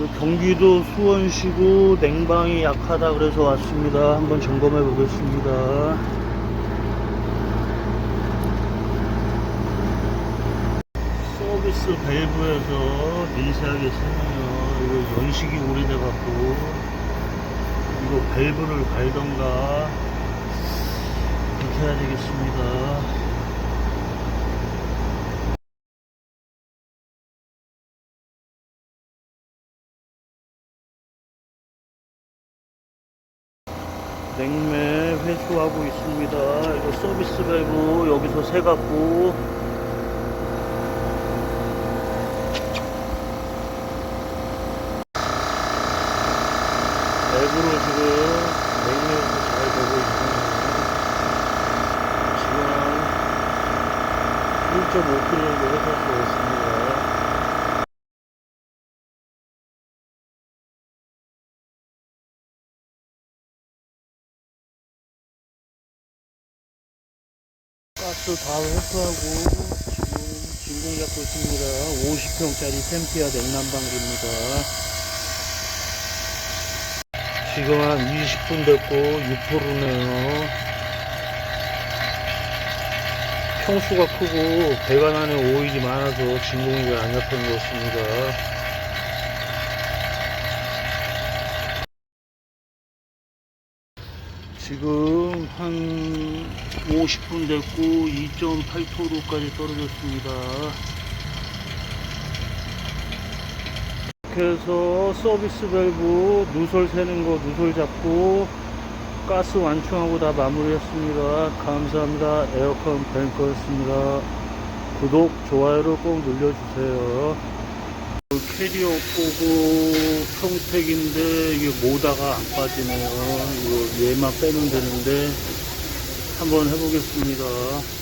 그 경기도 수원시고 냉방이 약하다 그래서 왔습니다. 한번 점검해 보겠습니다. 서비스 밸브에서 미세하게 쓰네요. 이거 연식이 오래돼 갖고 이거 밸브를 갈던가 그렇게 해야 되겠습니다. 냉매 회수하고 있습니다. 이거 서비스 밸브 여기서 새 갖고 앱으로 지금 냉매에서 잘 되고 있습니다. 지금 1.5kg 회수하고 있습니다. 가스 다 회수하고 지금 진공 잡고 있습니다. 50평짜리 템피아 냉난방기입니다. 지금 한 20분 됐고 6%네요. 평수가 크고 배관 안에 오일이 많아서 진공이 잘안 잡히는 것 같습니다. 지금 한 50분 됐고 2.8토로까지 떨어졌습니다. 이렇게 해서 서비스 밸브 누설 새는 거 누설 잡고 가스 완충하고 다 마무리했습니다. 감사합니다. 에어컨 뱅커였습니다. 구독, 좋아요를 꼭 눌러주세요. 그 캐리어 보고 평택인데 이게 모다가 안 빠지네요. 이거 얘만 빼면 되는데 한번 해보겠습니다.